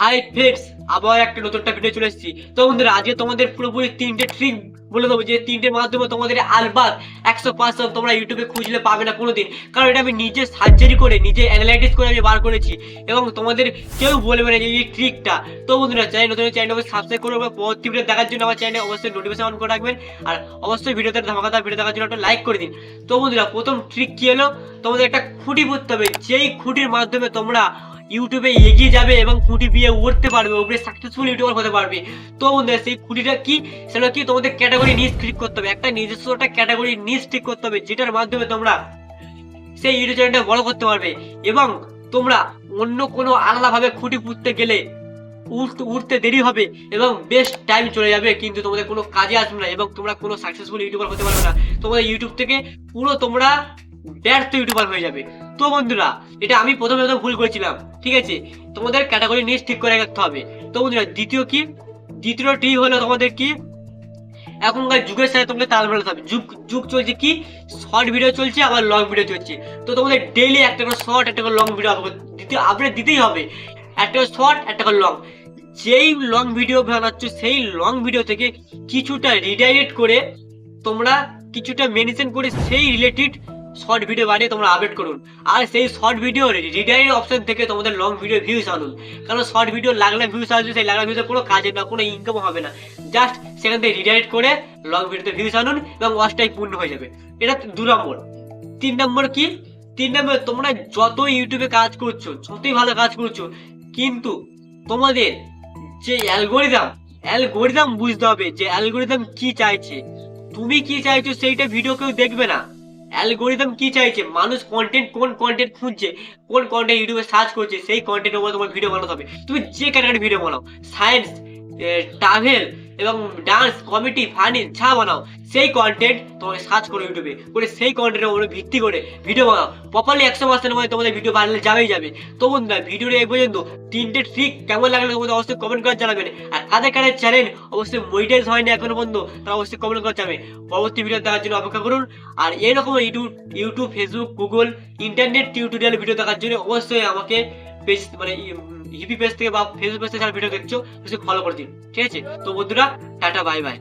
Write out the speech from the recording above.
Hi friends আবার একটা নতুন ভিডিও চলে এসেছি। তো বন্ধুরা, আজকে তোমাদের পুরোপুরি তিনটে ট্রিক বলে দেবো, যে তিনটের মাধ্যমে তোমাদের আলবাদ একশো পার্সেন্ট তোমরা ইউটিউবে খুঁজলে পাবে না কোনোদিন। কারণ এটা আমি নিজে সার্জারি করে, নিজে অ্যানালাইটিস করে আমি বার করেছি এবং তোমাদের কেউ বলবে না যে এই ট্রিকটা তো বন্ধুরা চাই নতুন চ্যানেলকে সাবস্ক্রাইব করবে এবং পরবর্তী ভিডিও দেখার জন্য আমার চ্যানেলে অবশ্যই নোটিফিকেশন অন করে রাখবেন। আর অবশ্যই ভিডিওতে ধামাকাদার ভিডিও দেখার জন্য একটা লাইক করে দিন। তো বন্ধুরা, প্রথম ট্রিক কি হলো? তোমাদের একটা খুঁটি করতে হবে, যেই খুঁটির মাধ্যমে তোমরা ইউটিউবে এগিয়ে যাবে এবং খুঁটি বিয়ে উঠতে পারবে, উপরে সাকসেসফুল ইউটিউবার হতে পারবে। তো বন্ধুরা, সেই খুঁটিটা কি? সেটা কি, তোমাদের ক্যাটাগরি নিজ ঠিক করতে হবে। একটা নিজস্ব একটা ক্যাটাগরি নিজ ঠিক করতে হবে, যেটার মাধ্যমে তোমরা সেই ইউটিউব চ্যানেলটা বড় করতে পারবে এবং তোমরা অন্য কোনো আলাদাভাবে খুঁটি পুঁততে গেলে উঠতে উঠতে দেরি হবে এবং বেস্ট টাইম চলে যাবে, কিন্তু তোমাদের কোনো কাজে আসবে না এবং তোমরা কোনো সাকসেসফুল ইউটিউবার হতে পারবে না। তোমাদের ইউটিউব থেকে পুরো তোমরা ব্যর্থ ইউটিউবার হয়ে যাবে। তো বন্ধুরা, এটা আমি প্রথমে প্রথম ভুল করেছিলাম, ঠিক আছে? তোমাদের ক্যাটাগরি নিজ ঠিক করে রাখতে হবে। তো বন্ধুরা, দ্বিতীয় কি? দ্বিতীয়টি হলো তোমাদের কি? এখনকার যুগের সাথে তোমাকে তাল মেলাতে হবে। যুগ যুগ চলছে কি? শর্ট ভিডিও চলছে, আবার লং ভিডিও চলছে। তো তোমাদের ডেইলি একটা করে শর্ট একটা করে লং ভিডিও দিতে আপডেট দিতেই হবে। একটা করে শর্ট একটা করে লং যেই লং ভিডিও বানাচ্ছ, সেই লং ভিডিও থেকে কিছুটা রিডাইরেক্ট করে তোমরা কিছুটা মেনশন করে সেই রিলেটেড শর্ট ভিডিও বানিয়ে তোমরা আপডেট করুন। আর সেই শর্ট ভিডিও রিডাইরেক্ট অপশন থেকে তোমাদের লং ভিডিও ভিউজ আনুন। কারণ শর্ট ভিডিও লাগলে ভিউজ আসবে, সেই লাগলে ভিউজে কোনো কাজে না কোনো ইনকাম হবে না। জাস্ট সেখান থেকে রিডাইরেক্ট করে লং ভিডিওতে ভিউজ আনুন এবং ওয়াচটাই পূর্ণ হয়ে যাবে। এটা দু নম্বর। তিন নম্বর কি? তিন নম্বর, তোমরা যতই ইউটিউবে কাজ করছ, যতই ভালো কাজ করছ, কিন্তু তোমাদের যে অ্যালগোরিদম অ্যালগোরিদম বুঝতে হবে যে অ্যালগোরিদম কি চাইছে। তুমি কি চাইছো সেইটা ভিডিও কেউ দেখবে না। অ্যালগোরিদম কি চাইছে? মানুষ কন্টেন্ট কোন কন্টেন্ট খুঁজছে? কোন কন্টেন্ট ইউটিউবে সার্চ করছে? সেই কন্টেন্টের উপর তোমার ভিডিও বানাতে হবে। তুমি যে ক্যাটাগরি ভিডিও বানাও সায়েন্স ট্রাভেল এবং ডান্স কমেডি ফানি যা বানাও, সেই কন্টেন্ট তোমাকে সার্চ করো ইউটিউবে করে সেই কন্টেন্টের উপরে ভিত্তি করে ভিডিও বানাও। প্রপারলি একশো পার্সেন্টের মধ্যে তোমাদের ভিডিও বানালে যাবেই যাবে। তো বন্ধুরা ভিডিওটা এই পর্যন্ত। তিনটে ট্রিক কেমন লাগল তোমাদের অবশ্যই কমেন্ট করে জানাবেন। আর কাদের কাদের চ্যানেল অবশ্যই মনিটাইজ হয়নি এখনও পর্যন্ত, তারা অবশ্যই কমেন্ট করে জানাবে। পরবর্তী ভিডিও দেখার জন্য অপেক্ষা করুন। আর এরকম YouTube YouTube Facebook Google internet tutorial video দেখার জন্য অবশ্যই আমাকে পেজ মানে হিপি পেজ থেকে বা ফেসবুক পেজ থেকে ভিডিও দেখছ সে ফলো করে দিন ঠিক আছে? তো বন্ধুরা, টাটা বাই বাই